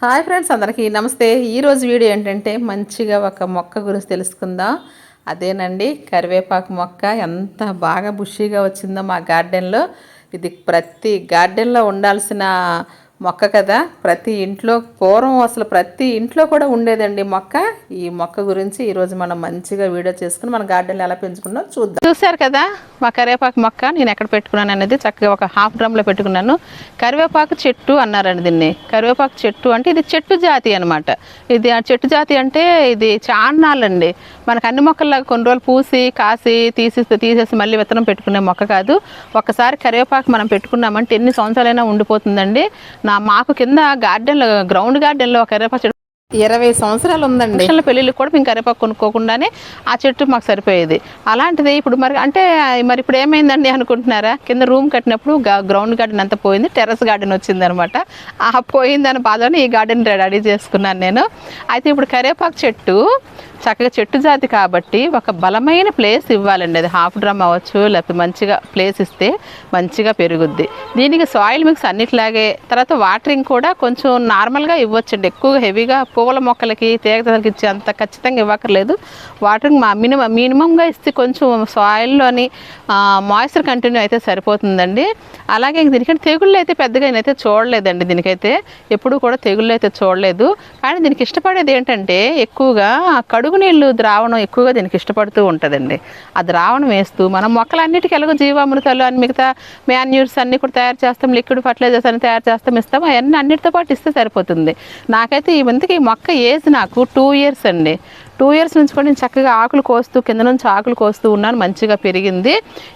Hi friends అందరికీ నమస్తే. ఈరోజు వీడియో ఏంటంటే మంచిగా ఒక మొక్క గురించి తెలుసుకుందాం. అదేనండి కరివేపాకు మొక్క. ఎంత బాగా బుషీగా వచ్చిందో మా గార్డెన్లో. ఇది ప్రతి గార్డెన్లో ఉండాల్సిన మొక్క కదా? ప్రతి ఇంట్లో పూర్వం అసలు ప్రతి ఇంట్లో కూడా ఉండేదండి మొక్క. ఈ మొక్క గురించి ఈరోజు మనం మంచిగా వీడియో చేసుకుని మన గార్డెన్ ఎలా పెంచుకున్నాం చూద్దాం. చూశారు కదా? మా కరివేపాకు మొక్క నేను ఎక్కడ పెట్టుకున్నాను అనేది చక్కగా ఒక హాఫ్ డ్రమ్లో పెట్టుకున్నాను. కరివేపాకు చెట్టు అన్నారండి దీన్ని. కరివేపాకు చెట్టు అంటే ఇది చెట్టు జాతి అనమాట ఇది ఆ చెట్టు జాతి అంటే ఇది చాన్నాళ్ళండి మనకు అన్ని మొక్కల్లాగా కొన్ని రోజులు పూసి కాసి తీసి తీసేసి మళ్ళీ విత్తనం పెట్టుకునే మొక్క కాదు. ఒకసారి కరివేపాకు మనం పెట్టుకున్నామంటే ఎన్ని సంవత్సరాలైనా ఉండిపోతుందండి. నా మాకు కింద గార్డెన్లో గ్రౌండ్ గార్డెన్లో ఒక కరివేపాకు చెట్టు ఇరవై సంవత్సరాలు ఉందండి. పిల్లల పెళ్ళిళ్ళకి కూడా మేము కరివేపాకు కొనుక్కోకుండానే ఆ చెట్టు మాకు సరిపోయేది. అలాంటిది ఇప్పుడు మరి అంటే మరి ఇప్పుడు ఏమైందండి అనుకుంటున్నారా? కింద రూమ్ కట్టినప్పుడు గ్రౌండ్ గార్డెన్ అంతా పోయింది టెర్రస్ గార్డెన్ వచ్చిందనమాట. ఆ పోయిందని బాధని ఈ గార్డెన్ రెడీ చేసుకున్నాను నేను. అయితే ఇప్పుడు కరివేపాకు చెట్టు చక్కగా చెట్టు జాతి కాబట్టి ఒక బలమైన ప్లేస్ ఇవ్వాలండి. అది హాఫ్ డ్రమ్ అవ్వచ్చు లేకపోతే మంచిగా ప్లేస్ ఇస్తే మంచిగా పెరుగుద్ది. దీనికి సాయిల్ మిక్స్ అన్నిట్లాగే తర్వాత వాటరింగ్ కూడా కొంచెం నార్మల్గా ఇవ్వచ్చండి. ఎక్కువగా హెవీగా పువ్వుల మొక్కలకి తీగతలకి ఇచ్చే అంత ఖచ్చితంగా ఇవ్వక్కర్లేదు. వాటరింగ్ మా మినిమం మినిమంగా ఇస్తే కొంచెం సాయిల్లోని మాయిశ్చర్ కంటిన్యూ అయితే సరిపోతుందండి. అలాగే ఇంక దీనికంటే తెగుళ్ళు అయితే పెద్దగా నేనైతే చూడలేదండి దీనికైతే. ఎప్పుడు కూడా తెగుళ్ళు అయితే చూడలేదు. కానీ దీనికి ఇష్టపడేది ఏంటంటే ఎక్కువగా కడుపు నీళ్ళు ద్రావణం ఎక్కువగా దీనికి ఇష్టపడుతూ ఉంటుందండి. ఆ ద్రావణం వేస్తూ మనం మొక్కలన్నిటికీ ఎలాగో జీవామృతాలు అని మిగతా మాన్యూర్స్ అన్నీ కూడా తయారు చేస్తాం లిక్విడ్ ఫర్టిలైజర్స్ అన్ని తయారు చేస్తాం ఇస్తాం అవన్నీ అన్నిటితో పాటు ఇస్తే సరిపోతుంది. నాకైతే ఈ మందికి ఈ మొక్క ఏజ్ నాకు టూ ఇయర్స్ అండి. టూ ఇయర్స్ నుంచి కూడా నేను చక్కగా ఆకులు కోస్తూ కింద నుంచి ఆకులు కోస్తూ ఉన్నాను మంచిగా పెరిగింది.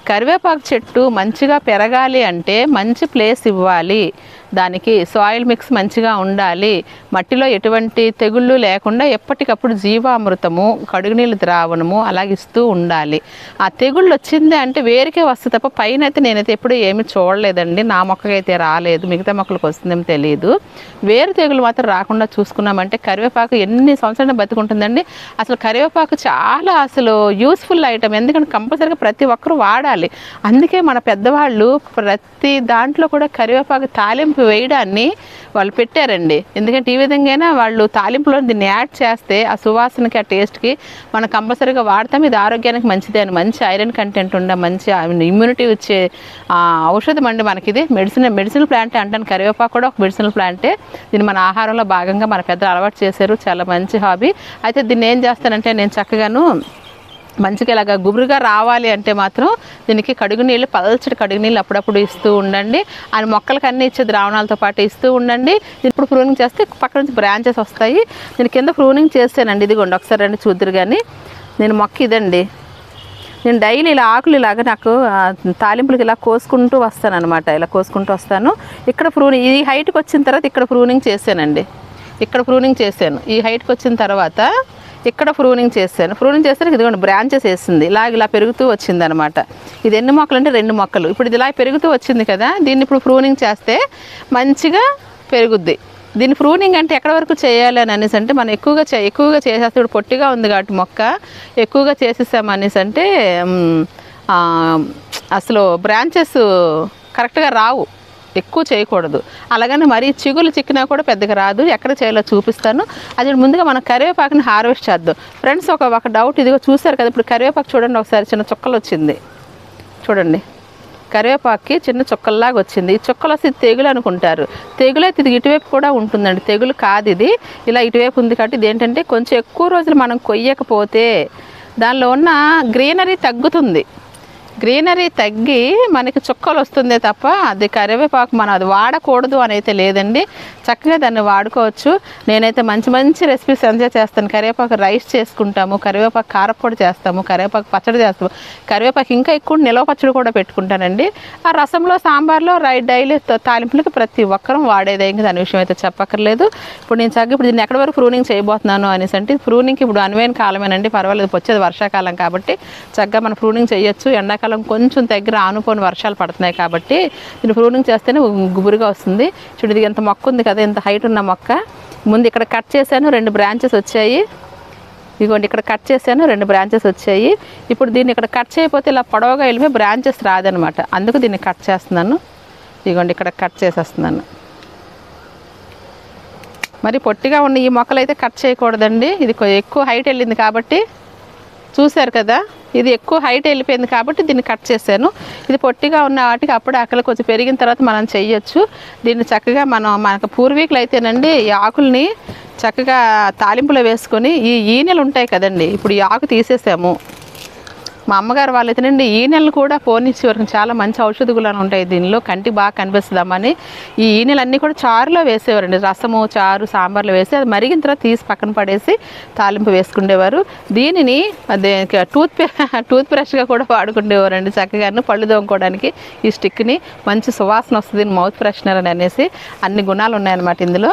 కరివేపాకు చెట్టు మంచిగా పెరగాలి అంటే మంచి ప్లేస్ ఇవ్వాలి. దానికి సాయిల్ మిక్స్ మంచిగా ఉండాలి. మట్టిలో ఎటువంటి తెగుళ్ళు లేకుండా ఎప్పటికప్పుడు జీవామృతము కడుగునీళ్ళు ద్రావణము అలాగే ఇస్తూ ఉండాలి. ఆ తెగుళ్ళు వచ్చింది అంటే వేరికే వస్తుంది తప్ప పైన అయితే నేనైతే ఎప్పుడు ఏమీ చూడలేదండి. నా మొక్కకైతే రాలేదు. మిగతా మొక్కలకు వస్తుందేమో తెలియదు వేరు తెగులు మాత్రం రాకుండా చూసుకున్నామంటే కరివేపాకు ఎన్ని సంవత్సరాలు బతుకుంటుందండి. అసలు కరివేపాకు చాలా అసలు యూస్ఫుల్ ఐటమ్ ఎందుకంటే కంపల్సరీగా ప్రతి ఒక్కరూ వాడాలి. అందుకే మన పెద్దవాళ్ళు ప్రతి దాంట్లో కూడా కరివేపాకు తాలింపు వేయడాన్ని వాళ్ళు పెట్టారండి. ఎందుకంటే ఈ విధంగా వాళ్ళు తాలింపులో దీన్ని యాడ్ చేస్తే ఆ సువాసనకి ఆ టేస్ట్కి మనం కంపల్సరీగా వాడతాం. ఇది ఆరోగ్యానికి మంచిదే అని మంచి ఐరన్ కంటెంట్ ఉండే మంచి ఇమ్యూనిటీ వచ్చే ఔషధం అండి మనకి ఇది మెడిసిన్ మెడిసిన్ ప్లాంట్ అంటాను. కరివేపాకు కూడా ఒక మెడిసిన్ ప్లాంటే. దీన్ని మన ఆహారంలో భాగంగా మన పెద్దలు అలవాటు చేశారు. చాలా మంచి హాబీ. అయితే దీన్ని ఏం చేస్తానంటే నేను చక్కగాను మంచిగా ఇలాగ గుబురుగా రావాలి అంటే మాత్రం దీనికి కడుగు నీళ్ళు పల్చటి కడుగు నీళ్ళు అప్పుడప్పుడు ఇస్తూ ఉండండి. అని మొక్కలకి అన్ని ఇచ్చే ద్రావణాలతో పాటు ఇస్తూ ఉండండి. ఇప్పుడు ప్రూనింగ్ చేస్తే పక్క నుంచి బ్రాంచెస్ వస్తాయి. నేను కింద ప్రూనింగ్ చేస్తానండి ఇదిగోండి ఒకసారి రండి చూద్దరు కానీ నేను మొక్క ఇదండి. నేను డైలీ ఇలా ఆకులు ఇలాగ నాకు తాలింపులకు తాలింపులకి ఇలా కోసుకుంటూ వస్తాను అనమాట ఇలా కోసుకుంటూ వస్తాను. ఇక్కడ ప్రూనింగ్ ఈ హైట్కి వచ్చిన తర్వాత ఇక్కడ ప్రూనింగ్ చేశానండి. ఇక్కడ ప్రూనింగ్ చేశాను. ఈ హైట్కి వచ్చిన తర్వాత ఇక్కడ ప్రూనింగ్ చేశాను. ప్రూనింగ్ చేస్తే ఇదిగోండి బ్రాంచెస్ వేసింది. ఇలా ఇలా పెరుగుతూ వచ్చింది అనమాట ఇది ఎన్ని మొక్కలు అంటే రెండు మొక్కలు. ఇప్పుడు ఇది ఇలా పెరుగుతూ వచ్చింది కదా దీన్ని ఇప్పుడు ప్రూనింగ్ చేస్తే మంచిగా పెరుగుద్ది. దీని ప్రూనింగ్ అంటే ఎక్కడ వరకు చేయాలి అని అనేసి అంటే మనం ఎక్కువగా చే ఎక్కువగా చేసేస్తే ఇప్పుడు పొట్టిగా ఉంది కాబట్టి మొక్క ఎక్కువగా చేసేసాం అనేసి అంటే అసలు బ్రాంచెస్ కరెక్ట్గా రావు. ఎక్కువ చేయకూడదు. అలాగని మరీ చిగులు చిక్కినా కూడా పెద్దగా రాదు. ఎక్కడ చేయాలో చూపిస్తాను. అది ముందుగా మనం కరివేపాకుని హార్వెస్ట్ చేద్దాం. ఫ్రెండ్స్ ఒక ఒక డౌట్ ఇదిగో చూసారు కదా ఇప్పుడు కరివేపాకు చూడండి ఒకసారి చిన్న చుక్కలు వచ్చింది. చూడండి. కరివేపాకుకి చిన్న చుక్కల్లాగా వచ్చింది. ఈ చుక్కలు వస్తే ఇది తెగులు అనుకుంటారు. తెగులు అయితే ఇది ఇటువైపు కూడా ఉంటుందండి. తెగులు కాదు ఇది. ఇలా ఇటువైపు ఉంది కాబట్టి ఇది ఏంటంటే కొంచెం ఎక్కువ రోజులు మనం కొయ్యకపోతే దానిలో ఉన్న గ్రీనరీ తగ్గుతుంది. గ్రీనరీ తగ్గి మనకి చుక్కలు వస్తుందే తప్ప అది కరివేపాకు మనం అది వాడకూడదు అని అయితే లేదండి. చక్కగా దాన్ని వాడుకోవచ్చు. నేనైతే మంచి మంచి రెసిపీస్ ఎంజాయ్ చేస్తాను. కరివేపాకు రైస్ చేసుకుంటాము కరివేపాకు కారపొడి చేస్తాము కరివేపాకు పచ్చడి చేస్తాము. కరివేపాకు ఇంకా ఎక్కువ నిలవ పచ్చడి కూడా పెట్టుకుంటానండి. ఆ రసంలో సాంబార్లో రై డైలీ తాలింపులకి ప్రతి ఒక్కరూ వాడేదే. ఇంకా దాని విషయం అయితే చెప్పక్కర్లేదు. ఇప్పుడు నేను చక్కగా ఇప్పుడు దీన్ని ఎక్కడి వరకు ప్రూనింగ్ చేయబోతున్నాను అనేసి అంటే ప్రూనింగ్కి ఇప్పుడు అనువైన కాలమేనండి. పర్వాలేదు వచ్చేది వర్షాకాలం కాబట్టి చక్కగా మనం ప్రూనింగ్ చేయొచ్చు. ఎండాకాలం కొంచెం దగ్గర ఆనుకొని వర్షాలు పడుతున్నాయి కాబట్టి దీన్ని ప్రూనింగ్ చేస్తేనే గుబురుగా వస్తుంది. చూడు ఎంత మొక్క ఉంది కదా ఎంత హైట్ ఉన్న మొక్క. ముందు ఇక్కడ కట్ చేశాను రెండు బ్రాంచెస్ వచ్చాయి. ఇదిగోండి ఇక్కడ కట్ చేశాను రెండు బ్రాంచెస్ వచ్చాయి. ఇప్పుడు దీన్ని ఇక్కడ కట్ చేయకపోతే ఇలా పొడవుగా వెళ్ళిపోయి బ్రాంచెస్ రాదనమాట. అందుకు దీన్ని కట్ చేస్తున్నాను. ఇదిగోండి ఇక్కడ కట్ చేసేస్తున్నాను. మరి పొట్టిగా ఉన్న ఈ మొక్కలు అయితే కట్ చేయకూడదండి. ఇది ఎక్కువ హైట్ వెళ్ళింది కాబట్టి చూశారు కదా. ఇది ఎక్కువ హైట్ వెళ్ళిపోయింది కాబట్టి దీన్ని కట్ చేశాను. ఇది పొట్టిగా ఉన్న వాటికి అప్పుడే అక్కడ కొంచెం పెరిగిన తర్వాత మనం చెయ్యొచ్చు దీన్ని చక్కగా మనం మనకు పూర్వీకులు అయితేనండి ఈ ఆకుల్ని చక్కగా తాలింపులో వేసుకొని ఈ ఈనెలు ఉంటాయి కదండి ఇప్పుడు ఈ ఆకు తీసేసాము. మా అమ్మగారు వాళ్ళైతేనండి ఈ నెలలు కూడా పోనిచ్చి వరకు చాలా మంచి ఔషధ గుణాలు ఉంటాయి. దీనిలో కంటి బాగా కనిపిస్తుందామని ఈ ఈనెలన్నీ కూడా చారులో వేసేవారండి. రసము చారు సాంబార్లో వేసి అది మరిగిన తర్వాత తీసి పక్కన పడేసి తాలింపు వేసుకునేవారు దీనిని అదే టూత్ టూత్ బ్రష్గా కూడా వాడుకునేవారండి చక్కగాను పళ్ళు తోముకోవడానికి ఈ స్టిక్ని. మంచి సువాసన వస్తుంది మౌత్ ఫ్రెషనర్ అని అనేసి అన్ని గుణాలు ఉన్నాయన్నమాట ఇందులో.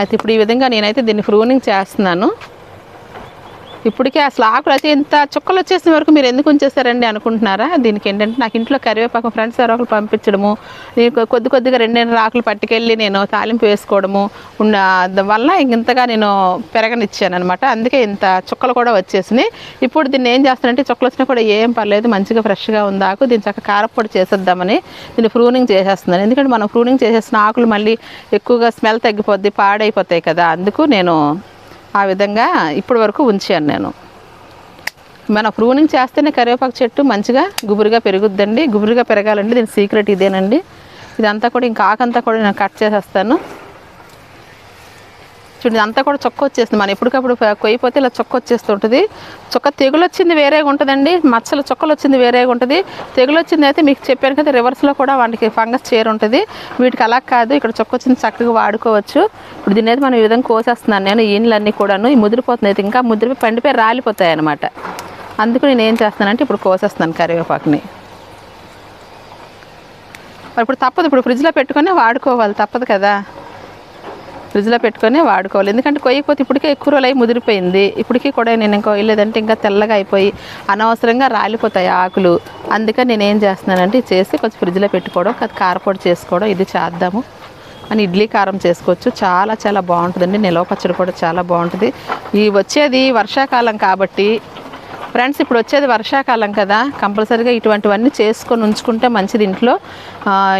అయితే ఇప్పుడు ఈ విధంగా నేనైతే దీన్ని ఫ్రూనింగ్ చేస్తున్నాను. ఇప్పటికే అసలు ఆకులు అయితే ఇంత చుక్కలు వచ్చేసిన వరకు మీరు ఎందుకు ఉంచేస్తారండి అనుకుంటున్నారా? దీనికి ఏంటంటే నాకు ఇంట్లో కరివేపాకు ఫ్రెండ్స్ ఆకులు పంపించడము నేను కొద్ది కొద్దిగా రెండు రెండు ఆకులు పట్టుకెళ్ళి నేను తాలింపు వేసుకోవడము ఉన్న వల్ల ఇంతగా నేను పెరగనిచ్చాను అనమాట అందుకే ఇంత చుక్కలు కూడా వచ్చేసినాయి. ఇప్పుడు దీన్ని ఏం చేస్తానంటే చుక్కలు వచ్చినా కూడా ఏం పర్లేదు మంచిగా ఫ్రెష్గా ఉంది ఆకు దీన్ని చక్కగా కారపొడి చేసేద్దామని దీన్ని ఫ్రూనింగ్ చేసేస్తున్నాను. ఎందుకంటే మనం ఫ్రూనింగ్ చేసేసిన ఆకులు మళ్ళీ ఎక్కువగా స్మెల్ తగ్గిపోద్ది పాడైపోతాయి కదా అందుకు నేను ఆ విధంగా ఇప్పటి వరకు ఉంచాను నేను. మన ప్రూనింగ్ చేస్తేనే కరివేపాకు చెట్టు మంచిగా గుబురుగా పెరుగుద్దండి. గుబురుగా పెరగాలండి దీని సీక్రెట్ ఇదేనండి. ఇదంతా కూడా ఇంకా ఆకంతా కూడా నేను కట్ చేసేస్తాను. చూడండి అంతా కూడా చొక్క వచ్చేస్తుంది మనం ఎప్పటికప్పుడు కొయ్యిపోతే ఇలా చొక్క వచ్చేస్తుంటుంది. చొక్క తెగులు వచ్చింది వేరేగా ఉంటుందండి. మచ్చలు చొక్కలు వచ్చింది వేరేగా ఉంటుంది. తెగులు వచ్చింది అయితే మీకు చెప్పాను కదా రివర్స్లో కూడా వాటికి ఫంగస్ చేరు ఉంటుంది. వీటికి అలా కాదు ఇక్కడ చొక్క వచ్చింది చక్కగా వాడుకోవచ్చు. ఇప్పుడు దీని అయితే మనం ఈ విధంగా కోసేస్తున్నాను నేను ఈయనలన్నీ కూడాను. ఈ ముదిరిపోతుంది అయితే ఇంకా ముదిరిపోయి పండిపోయి రాలిపోతాయి అనమాట అందుకు నేను ఏం చేస్తానంటే ఇప్పుడు కోసేస్తున్నాను కరివేపాకుని. మరి ఇప్పుడు తప్పదు ఇప్పుడు ఫ్రిడ్జ్లో పెట్టుకొని వాడుకోవాలి తప్పదు కదా. ఫ్రిడ్జ్లో పెట్టుకొని వాడుకోవాలి. ఎందుకంటే కొయ్యకపోతే ఇప్పటికే ఎక్కువ రోజులు అయ్యి ముదిరిపోయింది. ఇప్పటికీ కూడా నేను ఇంకా లేదంటే ఇంకా తెల్లగా అయిపోయి అనవసరంగా రాలిపోతాయి ఆకులు. అందుకని నేను ఏం చేస్తున్నానంటే చేసి కొంచెం ఫ్రిడ్జ్లో పెట్టుకోవడం కాదు కారపొడి చేసుకోవడం ఇది చేద్దాము. అని ఇడ్లీ కారం చేసుకోవచ్చు. చాలా చాలా బాగుంటుందండి. నిలవ పచ్చడి కూడా చాలా బాగుంటుంది. ఈ వచ్చేది వర్షాకాలం కాబట్టి ఫ్రెండ్స్ ఇప్పుడు వచ్చేది వర్షాకాలం కదా కంపల్సరీగా ఇటువంటివన్నీ చేసుకొని ఉంచుకుంటే మంచిది ఇంట్లో.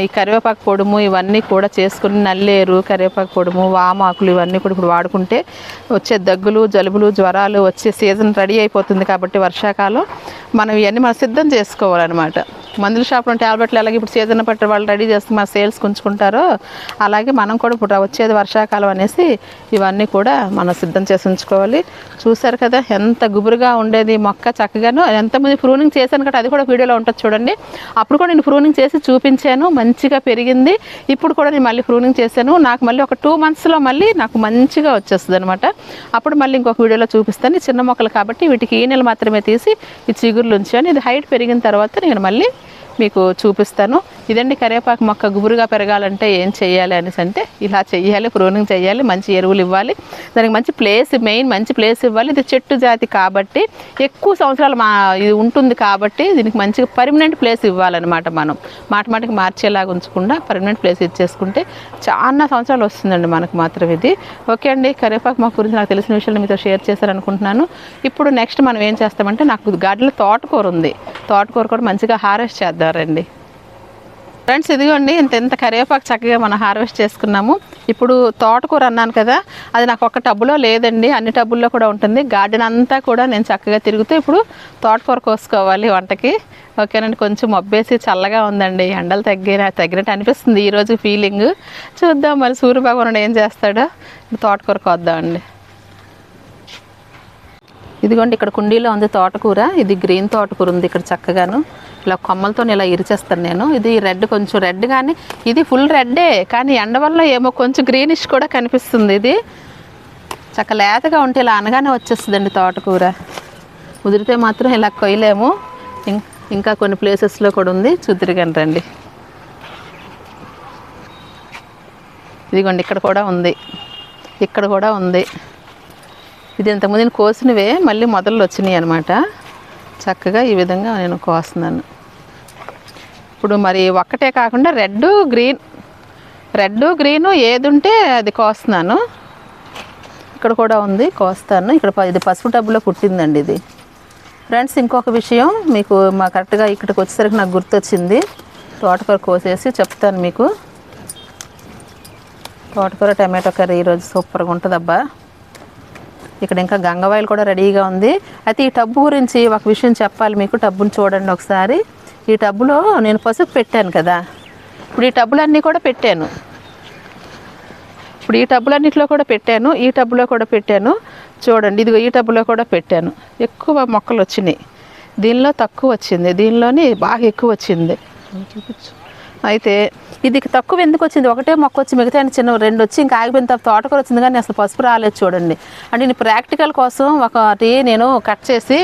ఈ కరివేపాకు పొడుము ఇవన్నీ కూడా చేసుకుని నల్లేరు కరివేపాకు పొడుము వామాకులు ఇవన్నీ కూడా ఇప్పుడు వాడుకుంటే వచ్చే దగ్గులు జలుబులు జ్వరాలు వచ్చే సీజన్ రెడీ అయిపోతుంది కాబట్టి వర్షాకాలం మనం ఇవన్నీ మనం సిద్ధం చేసుకోవాలన్నమాట. మందుల షాప్లో ట్యాబ్లెట్లు అలాగే ఇప్పుడు సీజన్ పట్టే వాళ్ళు రెడీ చేస్తే మన సేల్స్ ఉంచుకుంటారో అలాగే మనం కూడా ఇప్పుడు వచ్చేది వర్షాకాలం అనేసి ఇవన్నీ కూడా మనం సిద్ధం చేసి ఉంచుకోవాలి. చూసారు కదా ఎంత గుబురుగా ఉండేది మొక్క చక్కగాను. ఎంతమంది ప్రూనింగ్ చేశాను కదా అది కూడా వీడియోలో ఉంటుంది చూడండి. అప్పుడు కూడా నేను ప్రూనింగ్ చేసి చూపించాను మంచిగా పెరిగింది. ఇప్పుడు కూడా నేను మళ్ళీ ప్రూనింగ్ చేశాను. నాకు మళ్ళీ ఒక టూ మంత్స్లో మళ్ళీ నాకు మంచిగా వచ్చేస్తుంది అనమాట అప్పుడు మళ్ళీ ఇంకొక వీడియోలో చూపిస్తాను. చిన్న మొక్కలు కాబట్టి వీటికి ఈ నెల మాత్రమే తీసి ఈ చిగుర్లు ఉంచాను. ఇది హైట్ పెరిగిన తర్వాత నేను మళ్ళీ మీకు చూపిస్తాను. ఇదండి కరివేపాకు మొక్క గుబురుగా పెరగాలంటే ఏం చేయాలి అనేసి అంటే ఇలా చేయాలి ప్రూనింగ్ చేయాలి మంచి ఎరువులు ఇవ్వాలి. దానికి మంచి ప్లేస్ మెయిన్ మంచి ప్లేస్ ఇవ్వాలి. ఇది చెట్టు జాతి కాబట్టి ఎక్కువ సంవత్సరాలు మా ఇది ఉంటుంది కాబట్టి దీనికి మంచిగా పర్మనెంట్ ప్లేస్ ఇవ్వాలన్నమాట మనం. మాట మాటకి మార్చేలాగా ఉంచకుండా పర్మనెంట్ ప్లేస్ ఇచ్చేసుకుంటే చాలా సంవత్సరాలు వస్తుందండి మనకు మాత్రం ఇది. ఓకే అండి కరివేపాకు మొక్క గురించి నాకు తెలిసిన విషయాలు మీతో షేర్ చేశారనుకుంటున్నాను. ఇప్పుడు నెక్స్ట్ మనం ఏం చేస్తామంటే నాకు గడ్డల తోటకూర ఉంది. తోటకూర కూడా మంచిగా హారెస్ట్ చేద్దారండి. ఫ్రెండ్స్ ఇదిగోండి ఇంత ఇంత కరివేపాకు చక్కగా మనం హార్వెస్ట్ చేసుకున్నాము. ఇప్పుడు తోటకూర అన్నాను కదా అది నాకు ఒక టబ్బులో లేదండి అన్ని టబ్బుల్లో కూడా ఉంటుంది. గార్డెన్ అంతా కూడా నేను చక్కగా తిరుగుతూ ఇప్పుడు తోటకూర కోసుకోవాలి వంటకి. ఓకేనండి కొంచెం మబ్బేసి చల్లగా ఉందండి ఎండలు తగ్గిన తగ్గినట్టు అనిపిస్తుంది ఈరోజు ఫీలింగ్ చూద్దాం మరి సూర్యభగవానుడు ఏం చేస్తాడో. తోటకూర కోద్దామండి. ఇదిగోండి ఇక్కడ కుండీలో ఉంది తోటకూర ఇది గ్రీన్ తోటకూర ఉంది ఇక్కడ చక్కగాను. ఇలా కొమ్మలతో ఇలా ఇరిచేస్తాను నేను. ఇది రెడ్ కొంచెం రెడ్ కానీ ఇది ఫుల్ రెడ్డే కానీ ఎండ వల్ల ఏమో కొంచెం గ్రీనిష్ కూడా కనిపిస్తుంది ఇది. చక్క లేతగా ఉంటే ఇలా అనగానే వచ్చేస్తుందండి తోటకూర. కుదిరితే మాత్రం ఇలా కొయ్యలేము. ఇంకా కొన్ని ప్లేసెస్లో కూడా ఉంది. చూద్దరిగాని రండి. ఇదిగోండి ఇక్కడ కూడా ఉంది. ఇక్కడ కూడా ఉంది. ఇది ఇంతకుముందు నేను కోసినవే మళ్ళీ మొదలు వచ్చినాయి అనమాట చక్కగా ఈ విధంగా నేను కోస్తున్నాను. ఇప్పుడు మరి ఒక్కటే కాకుండా రెడ్ గ్రీన్ రెడ్ గ్రీన్ ఏది ఉంటే అది కోస్తున్నాను. ఇక్కడ కూడా ఉంది కోస్తాను. ఇక్కడ ప- ఇది పసుపు టబ్బులో పుట్టిందండి ఇది. ఫ్రెండ్స్ ఇంకొక విషయం మీకు మా కరెక్ట్గా ఇక్కడికి వచ్చేసరికి నాకు గుర్తొచ్చింది. తోటకూర కోసేసి చెప్తాను మీకు. తోటకూర టమాటో కర్రీ ఈరోజు సూపర్గా ఉంటుందబ్బా. ఇక్కడ ఇంకా గంగవాయిల్ కూడా రెడీగా ఉంది. అయితే ఈ టబ్బు గురించి ఒక విషయం చెప్పాలి మీకు. టబ్బుని చూడండి ఒకసారి. ఈ టబ్బులో నేను పసుపు పెట్టాను కదా. ఇప్పుడు ఈ టబ్బులన్నీ కూడా పెట్టాను. ఇప్పుడు ఈ టబ్బులన్నింటిలో కూడా పెట్టాను ఈ టబ్బులో కూడా పెట్టాను. చూడండి ఇదిగో ఈ టబ్బులో కూడా పెట్టాను. ఎక్కువ మొక్కలు వచ్చినాయి. దీనిలో తక్కువ వచ్చింది. దీనిలోని బాగా ఎక్కువ వచ్చింది. అయితే ఇది తక్కువ ఎందుకు వచ్చింది? ఒకటే మొక్క వచ్చి మిగతా చిన్న రెండు వచ్చి ఇంకా ఆగిపోయిన తర్వాత తోటకూర వచ్చింది కానీ అసలు పసుపు రాలేదు చూడండి. అంటే నేను ప్రాక్టికల్ కోసం ఒకటి నేను కట్ చేసి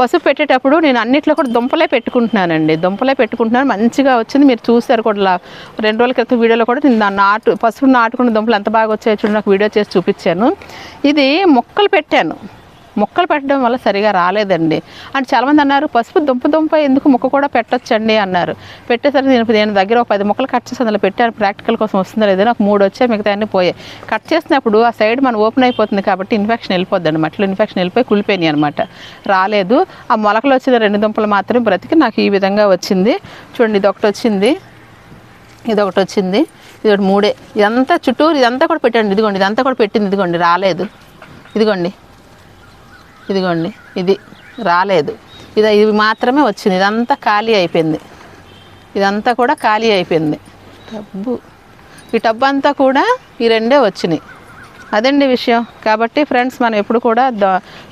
పసుపు పెట్టేటప్పుడు నేను అన్నిట్లో కూడా దుంపలే పెట్టుకుంటున్నానండి. దుంపలే పెట్టుకుంటున్నాను. మంచిగా వచ్చింది. మీరు చూశారు కూడా రెండు రోజుల క్రితం వీడియోలో కూడా నేను దాన్ని నాటు పసుపు నాటుకున్న దుంపలు ఎంత బాగా వచ్చాయో చూడండి. నాకు వీడియో చేసి చూపించాను. ఇది మొక్కలు పెట్టాను. మొక్కలు పెట్టడం వల్ల సరిగా రాలేదండి. అంటే చాలామంది అన్నారు పసుపు దుంప దుంప ఎందుకు మొక్క కూడా పెట్టొచ్చండి? అన్నారు. పెట్టేసరికి నేను నేను దగ్గర ఒక పది మొక్కలు కట్ చేసి అందులో పెట్టాను. ప్రాక్టికల్ కోసం వస్తుందో లేదో నాకు మూడు వచ్చాయి మిగతా అన్నీ పోయాయి. కట్ చేసినప్పుడు ఆ సైడ్ మనం ఓపెన్ అయిపోతుంది కాబట్టి ఇన్ఫెక్షన్ వెళ్ళిపోద్ది మట్టిలో ఇన్ఫెక్షన్ వెళ్ళిపోయి కుళ్ళిపోయినాయి అనమాట రాలేదు. ఆ మొలకలు వచ్చిన రెండు దుంపలు మాత్రమే బ్రతికి నాకు ఈ విధంగా వచ్చింది. చూడండి ఇది ఒకటి వచ్చింది. ఇది ఒకటి వచ్చింది. ఇది ఒకటి మూడే. ఇదంతా చుట్టూరు ఇదంతా కూడా పెట్టండి ఇదిగోండి ఇదంతా కూడా పెట్టింది. ఇదిగోండి రాలేదు. ఇదిగోండి. ఇదిగోండి ఇది రాలేదు. ఇది ఇది మాత్రమే వచ్చింది. ఇదంతా ఖాళీ అయిపోయింది. ఇదంతా కూడా ఖాళీ అయిపోయింది. టబ్బు. ఈ టబ్బు అంతా కూడా ఈ రెండే వచ్చినాయి. అదండి విషయం. కాబట్టి ఫ్రెండ్స్ మనం ఎప్పుడు కూడా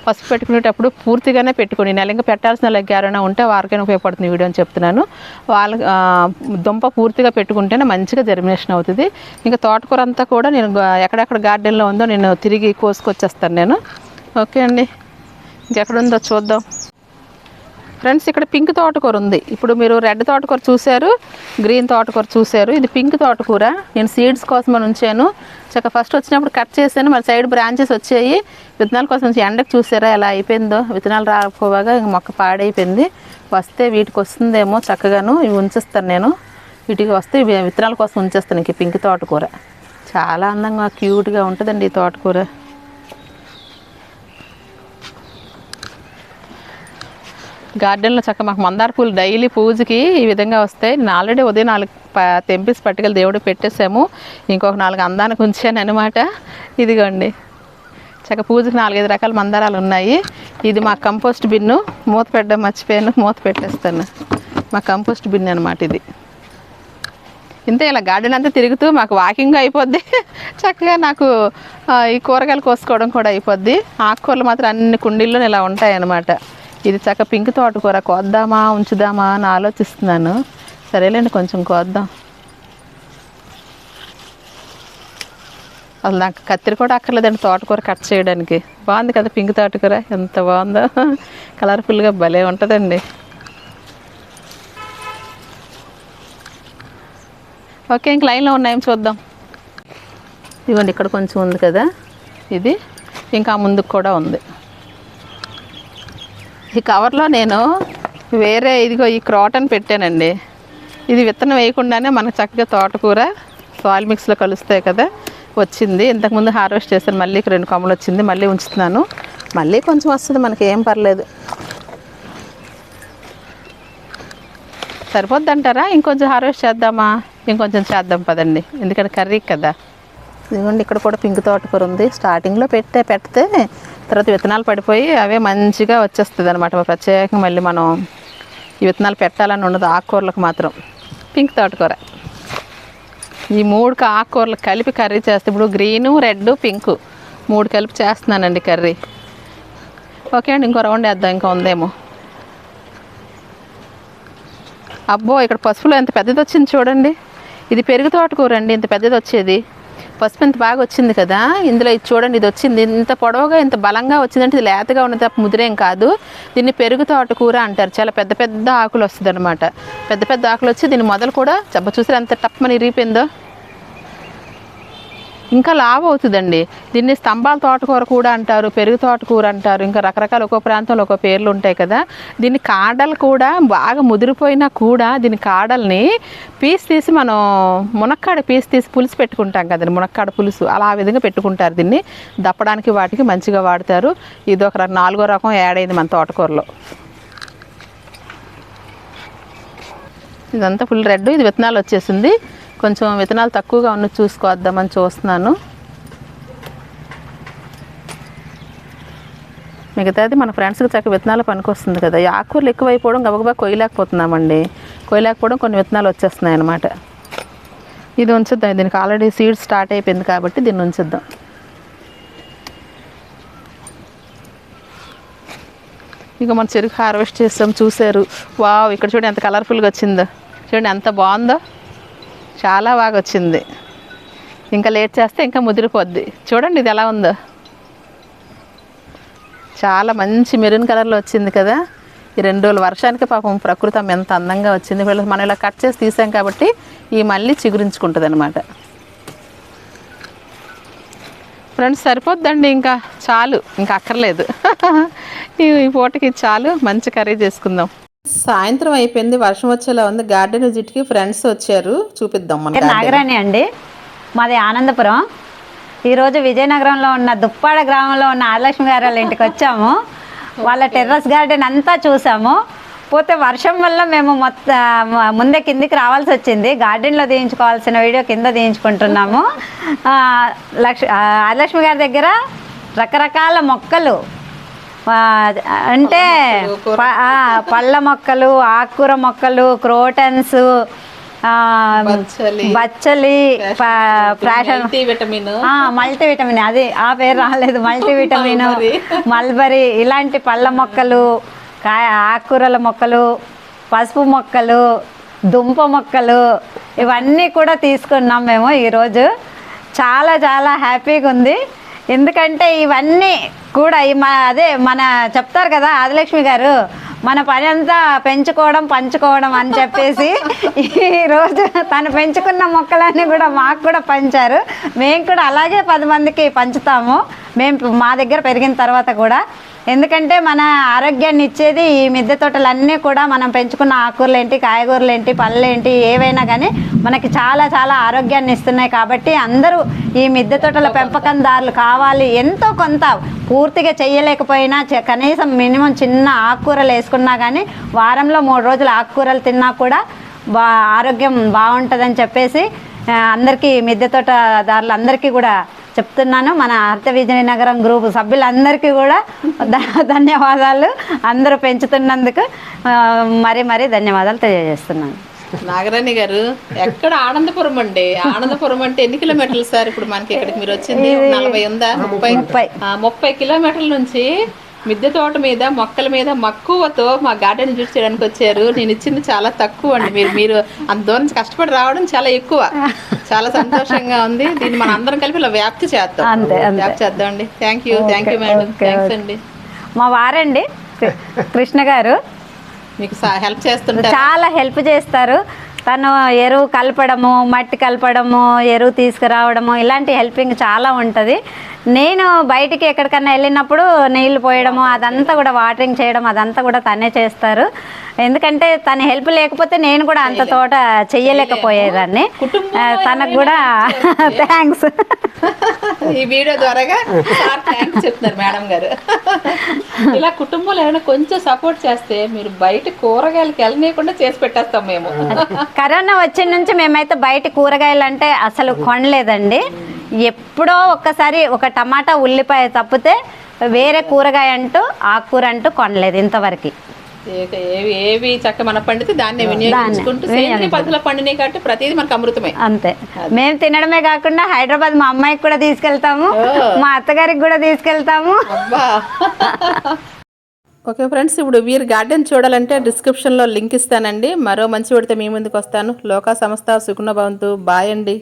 పసుపు పెట్టుకునేటప్పుడు పూర్తిగానే పెట్టుకుని నెల ఇంకా పెట్టాల్సిన లెక్క ఎవరైనా ఉంటే వారికైనా ఉపయోగపడుతుంది వీడియో అని చెప్తున్నాను. వాళ్ళ దుంప పూర్తిగా పెట్టుకుంటేనే మంచిగా జర్మినేషన్ అవుతుంది. ఇంకా తోటకూర అంతా కూడా నేను ఎక్కడెక్కడ గార్డెన్లో ఉందో నేను తిరిగి కోసుకొచ్చేస్తాను నేను. ఓకే అండి. ఎక్కడుందో చూద్దాం. ఫ్రెండ్స్ ఇక్కడ పింక్ తోటకూర ఉంది. ఇప్పుడు మీరు రెడ్ తోటకూర చూశారు గ్రీన్ తోటకూర చూశారు. ఇది పింక్ తోటకూర. నేను సీడ్స్ కోసం అని ఉంచాను. చక్క ఫస్ట్ వచ్చినప్పుడు కట్ చేశాను. మరి సైడ్ బ్రాంచెస్ వచ్చాయి. విత్తనాల కోసం ఎండకు చూసారా ఎలా అయిపోయిందో? విత్తనాలు రాకపోగా ఇంక మొక్క పాడైపోయింది. వస్తే వీటికి వస్తుందేమో చక్కగాను. ఇవి ఉంచేస్తాను నేను. వీటికి వస్తే విత్తనాల కోసం ఉంచేస్తాను ఇంక పింక్ తోటకూర. చాలా అందంగా క్యూట్గా ఉంటుందండి ఈ తోటకూర. గార్డెన్లో చక్క మాకు మందార పూలు డైలీ పూజకి ఈ విధంగా వస్తాయి నేను ఆల్రెడీ ఉదయం నాలుగు ప- తెంపేసి పట్టుకెళ్ళి దేవుడు పెట్టేసాము ఇంకొక నాలుగు అందానికి ఉంచాను అనమాట ఇదిగోండి. చక్క పూజకి నాలుగైదు రకాల మందారాలు ఉన్నాయి. ఇది మా కంపోస్ట్ బిన్ను. మూత పెట్టడం మర్చిపోయాను. మూత పెట్టేస్తాను. మా కంపోస్ట్ బిన్ అనమాట ఇది. ఇంతే ఇలా గార్డెన్ అంతా తిరుగుతూ మాకు వాకింగ్ అయిపోద్ది. చక్కగా నాకు ఈ కూరగాయలు కోసుకోవడం కూడా అయిపోద్ది. ఆకుకూరలు మాత్రం అన్ని కుండీల్లో ఇలా ఉంటాయి అన్నమాట ఇది చక్క పింక్ తోటకూర. కోద్దామా ఉంచుదామా అని ఆలోచిస్తున్నాను. సరేలేండి కొంచెం కోద్దాం. అసలు నాకు కత్తిరి కూడా అక్కర్లేదండి తోటకూర కట్ చేయడానికి. బాగుంది కదా పింక్ తోటకూర ఎంత బాగుందో. కలర్ఫుల్గా భలే ఉంటుందండి. ఓకే ఇంక లైన్లో ఉన్నాయేం చూద్దాం. ఇవ్వండి ఇక్కడ కొంచెం ఉంది కదా. ఇది ఇంకా ముందుకు కూడా ఉంది. ఈ కవర్లో నేను వేరే ఇదిగో ఈ క్రాటన్ పెట్టానండి. ఇది విత్తనం వేయకుండానే మనకు చక్కగా తోటకూర సాయిల్ మిక్స్లో కలుస్తాయి కదా వచ్చింది. ఇంతకుముందు హార్వెస్ట్ చేశాను మళ్ళీ రెండు కొమ్మలు వచ్చింది మళ్ళీ ఉంచుతున్నాను. మళ్ళీ కొంచెం వస్తుంది మనకి ఏం పర్లేదు. సరిపోద్ది అంటారా ఇంకొంచెం హార్వెస్ట్ చేద్దామా? ఇంకొంచెం చేద్దాం పదండి. ఎందుకంటే కర్రీ కదా. ఇదిగోండి ఇక్కడ కూడా పింక్ తోటకూర ఉంది. స్టార్టింగ్లో పెట్టే పెడితే తర్వాత విత్తనాలు పడిపోయి అవే మంచిగా వచ్చేస్తుంది అనమాట ప్రత్యేకంగా మళ్ళీ మనం ఈ విత్తనాలు పెట్టాలని ఉండదు ఆకుకూరలకు మాత్రం. పింక్ తోటకూర. ఈ మూడు ఆకుకూరలు కలిపి కర్రీ చేస్తే ఇప్పుడు గ్రీను రెడ్ పింక్ మూడు కలిపి చేస్తున్నానండి కర్రీ. ఓకే అండి ఇంకో రౌండ్ వేద్దాం ఇంకా ఉందేమో. అబ్బో ఇక్కడ పసుపులో ఎంత పెద్దది వచ్చింది చూడండి. ఇది పెరుగు తోటకూర అండి ఇంత పెద్దది వచ్చేది పసుపు ఇంత బాగా వచ్చింది కదా. ఇందులో ఇది చూడండి ఇది వచ్చింది. ఇంత పొడవుగా ఇంత బలంగా వచ్చిందంటే ఇది లేతగా ఉన్నది తప్ప ముదిరేం కాదు. దీన్ని పెరుగు తోటకూర అంటారు. చాలా పెద్ద పెద్ద ఆకులు వస్తుంది అనమాట పెద్ద పెద్ద ఆకులు వచ్చి దీని మొదలు కూడా చెప్ప చూసారు ఎంత టప్పని ఇరిగిపోయిందో? ఇంకా లావు అవుతుందండి. దీన్ని స్తంభాల తోటకూర కూడా అంటారు పెరుగు తోటకూర అంటారు ఇంకా రకరకాల ఒక్కో ప్రాంతంలో ఒక్కో పేర్లు ఉంటాయి కదా. దీని కాడలు కూడా బాగా ముదిరిపోయినా కూడా దీని కాడల్ని పీస్ తీసి మనం మునక్కాడ పీస్ తీసి పులుసు పెట్టుకుంటాం కదండి మునక్కాడ పులుసు. అలా ఆ విధంగా పెట్టుకుంటారు దీన్ని. దప్పడానికి వాటికి మంచిగా వాడతారు. ఇది ఒక నాలుగో రకం యాడ్ అయింది మన తోటకూరలో. ఇదంతా ఫుల్ రెడ్ ఇది విత్తనాలు వచ్చేసింది. కొంచెం విత్తనాలు తక్కువగా ఉన్న చూసుకోవద్దామని చూస్తున్నాను. మిగతాది మన ఫ్రెండ్స్కి చక్క విత్తనాలు పనికొస్తుంది కదా. ఈ ఆకుకూరలు ఎక్కువైపోవడం గబగబా కొయ్యలేకపోతున్నామండి. కొయ్యలేకపోవడం కొన్ని విత్తనాలు వచ్చేస్తున్నాయి అన్నమాట. ఇది ఉంచుద్దాం. దీనికి ఆల్రెడీ సీడ్ స్టార్ట్ అయిపోయింది కాబట్టి దీన్ని ఉంచుద్దాం. ఇక మన చెరుకు హార్వెస్ట్ చేస్తాం చూశారు. వావ్ ఇక్కడ చూడండి ఎంత కలర్ఫుల్గా వచ్చిందో. చూడండి ఎంత బాగుందో. చాలా బాగా వచ్చింది ఇంకా లేట్ చేస్తే ఇంకా ముదిరిపోద్ది. చూడండి ఇది ఎలా ఉందో. చాలా మంచి మెరూన్ కలర్లో వచ్చింది కదా. ఈ రెండు రోజులు వర్షానికి పాపం ప్రకృతి ఎంత అందంగా వచ్చింది. వీళ్ళు మనం ఇలా కట్ చేసి తీసాం కాబట్టి ఈ మళ్ళీ చిగురించుకుంటుంది అనమాట ఫ్రెండ్స్ సరిపోద్దండి ఇంకా చాలు. ఇంకా అక్కర్లేదు. ఈ పూటకి చాలు. మంచి కర్రీ చేసుకుందాం. సాయంత్రం అయిపోయింది వర్షం వచ్చేలా ఉంది. గార్డెన్ విజిట్కి ఫ్రెండ్స్ వచ్చారు. చూపిద్దాం మన నాగరాణి అండి మాది ఆనందపురం. ఈరోజు విజయనగరంలో ఉన్న దుప్పాడ గ్రామంలో ఉన్న ఆదిలక్ష్మి గారి వాళ్ళ ఇంటికి వచ్చాము. వాళ్ళ టెర్రస్ గార్డెన్ అంతా చూసాము. పోతే వర్షం వల్ల మేము మొత్తం ముందే కిందికి రావాల్సి వచ్చింది. గార్డెన్లో తీయించుకోవాల్సిన వీడియో కింద తీయించుకుంటున్నాము. ఆ, లక్ష ఆ, ఆదిలక్ష్మి గారి దగ్గర రకరకాల మొక్కలు అంటే పళ్ళ మొక్కలు ఆకుకూర మొక్కలు క్రోటన్స్ బచ్చలి, విటమిన్ మల్టీ విటమిన్ అది ఆ పేరు రాలేదు. మల్టీ విటమిన్ మల్బరీ ఇలాంటి పళ్ళ మొక్కలు కాయ ఆకుకూరల మొక్కలు పసుపు మొక్కలు దుంప మొక్కలు ఇవన్నీ కూడా తీసుకున్నాం మేము ఈరోజు. చాలా చాలా హ్యాపీగా ఉంది. ఎందుకంటే ఇవన్నీ కూడా మన మా అదే మన చెప్తారు కదా ఆదిలక్ష్మి గారు మన పని అంతా పెంచుకోవడం పంచుకోవడం అని చెప్పేసి ఈరోజు తను పెంచుకున్న మొక్కలన్నీ కూడా మాకు కూడా పంచారు. మేము కూడా అలాగే పది మందికి పంచుతాము. మేము మా దగ్గర పెరిగిన తర్వాత కూడా ఎందుకంటే మన ఆరోగ్యాన్ని ఇచ్చేది ఈ మిద్దె తోటలన్నీ కూడా మనం పెంచుకున్న ఆకుకూరలు ఏంటి కాయగూరలు ఏంటి పళ్ళు ఏంటి ఏవైనా కానీ మనకి చాలా చాలా ఆరోగ్యాన్ని ఇస్తున్నాయి కాబట్టి అందరూ ఈ మిద్దె తోటల పెంపకందారులు కావాలి. ఎంతో కొంత పూర్తిగా చేయలేకపోయినా చ- కనీసం మినిమం చిన్న ఆకుకూరలు వేసుకున్నా కానీ వారంలో మూడు రోజులు ఆకుకూరలు తిన్నా కూడా బా ఆరోగ్యం బాగుంటుందని చెప్పేసి అందరికీ మిద్దె తోటదారులు అందరికీ కూడా చెప్తున్నాను. మన అర్త విజయనగరం గ్రూప్ సభ్యులందరికీ కూడా ధన్యవాదాలు. అందరూ పెంచుతున్నందుకు మరీ మరీ ధన్యవాదాలు తెలియజేస్తున్నాను. నాగరాణి గారు ఎక్కడ ఆనందపురం అండి? ఆనందపురం అంటే ఎన్ని కిలోమీటర్లు సార్ ఇప్పుడు మనకి ఇక్కడికి మీరు వచ్చింది? నలభై ఉందా? ముప్పై? ముప్పై కిలోమీటర్ల నుంచి మిద్దె తోట మీద మొక్కల మీద మక్కువతో మా గార్డెన్ చూసి చేయడానికి వచ్చారు. నేను ఇచ్చింది చాలా తక్కువ అండి. మీరు మీరు అంత దూరం నుంచి కష్టపడి రావడం చాలా ఎక్కువ. చాలా సంతోషంగా ఉంది. దీన్ని మన అందరం కలిపి ఇలా వ్యాప్తి చేద్దాం. వ్యాప్తి చేద్దాం అండి thank you thank you madam thanks అండి. మా వారండి కృష్ణ గారు. మీకు హెల్ప్ చేస్తుంటారు. చాలా హెల్ప్ చేస్తారు. తను ఎరువు కలపడము మట్టి కలపడము ఎరువు తీసుకురావడము ఇలాంటి హెల్పింగ్ చాలా ఉంటుంది. నేను బయటికి ఎక్కడికన్నా వెళ్ళినప్పుడు నీళ్ళు పోయడము అదంతా కూడా వాటరింగ్ చేయడం అదంతా కూడా తనే చేస్తారు. ఎందుకంటే తన హెల్ప్ లేకపోతే నేను కూడా అంత తోట చెయ్యలేకపోయేదాన్ని. తనకు కూడా థ్యాంక్స్ ఈ వీడియో ద్వారాగా థ్యాంక్స్ చెప్తున్నారు మేడం గారు. ఇలా కుటుంబంలో ఏమైనా కొంచెం సపోర్ట్ చేస్తే మీరు బయట కూరగాయలకి వెళ్ళనీయకుండా చేసి పెట్టేస్తాం మేము. కరోనా వచ్చిన నుంచి మేమైతే బయట కూరగాయలు అంటే అసలు కొనలేదండి. ఎప్పుడో ఒక్కసారి ఒక టమాటా ఉల్లిపాయ తప్పితే వేరే కూరగాయ అంటూ ఆకుకూర అంటూ కొనలేదు ఇంతవరకు. ఏవి ఏవి చక్క మన పండితే దాన్ని వినియోగించుకుంటూ సేంద్రియ పద్ధతిలో పండినాయి కాబట్టి ప్రతిదీ మనకు అమృతమే. అంతే. మేము తినడమే కాకుండా హైదరాబాద్ మా అమ్మాయికి కూడా తీసుకెళ్తాము మా అత్తగారికి కూడా తీసుకెళ్తాము. ఓకే ఫ్రెండ్స్ ఇప్పుడు వీరి గార్డెన్ చూడాలంటే డిస్క్రిప్షన్లో లింక్ ఇస్తానండి. మరో మంచి పెడితే మీ ముందుకు వస్తాను. లోకా సంస్థ సుగుణ భవంతు. బాయ్ అండి.